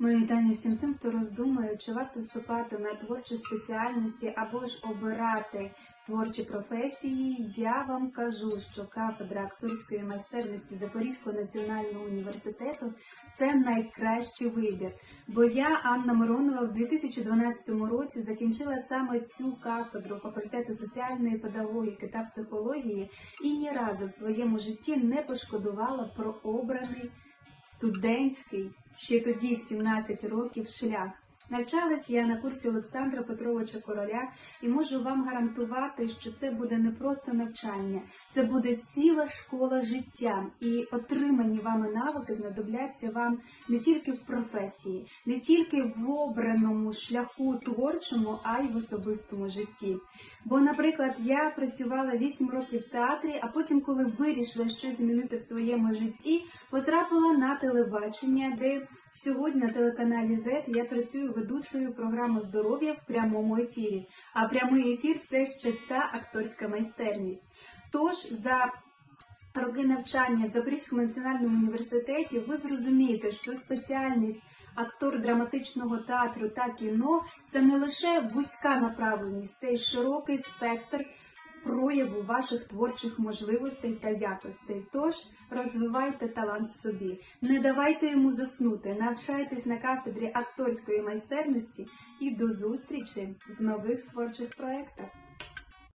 Мої вітання всім тим, хто роздумує, чи варто вступати на творчі спеціальності або ж обирати творчі професії. Я вам кажу, що кафедра акторської майстерності Запорізького національного університету це найкращий вибір. Бо я, Анна Миронова, в 2012 році закінчила саме цю кафедру факультету соціальної педагогіки та психології і ні разу в своєму житті не пошкодувала про обраний студентський, ще тоді в 17 років, шлях. Навчалась я на курсі Олександра Петровича Короля і можу вам гарантувати, що це буде не просто навчання, це буде ціла школа життя, і отримані вами навики знадобляться вам не тільки в професії, не тільки в обраному шляху творчому, а й в особистому житті. Бо, наприклад, я працювала 8 років в театрі, а потім, коли вирішила щось змінити в своєму житті, потрапила на телебачення, де сьогодні на телеканалі Z я працюю ведучою програми здоров'я в прямому ефірі. А прямий ефір це ще та акторська майстерність. Тож за роки навчання в Запорізькому національному університеті ви зрозумієте, що спеціальність актор драматичного театру та кіно це не лише вузька направленість, це й широкий спектр прояву ваших творчих можливостей та якостей. Тож розвивайте талант в собі, не давайте йому заснути, навчайтесь на кафедрі акторської майстерності і до зустрічі в нових творчих проєктах.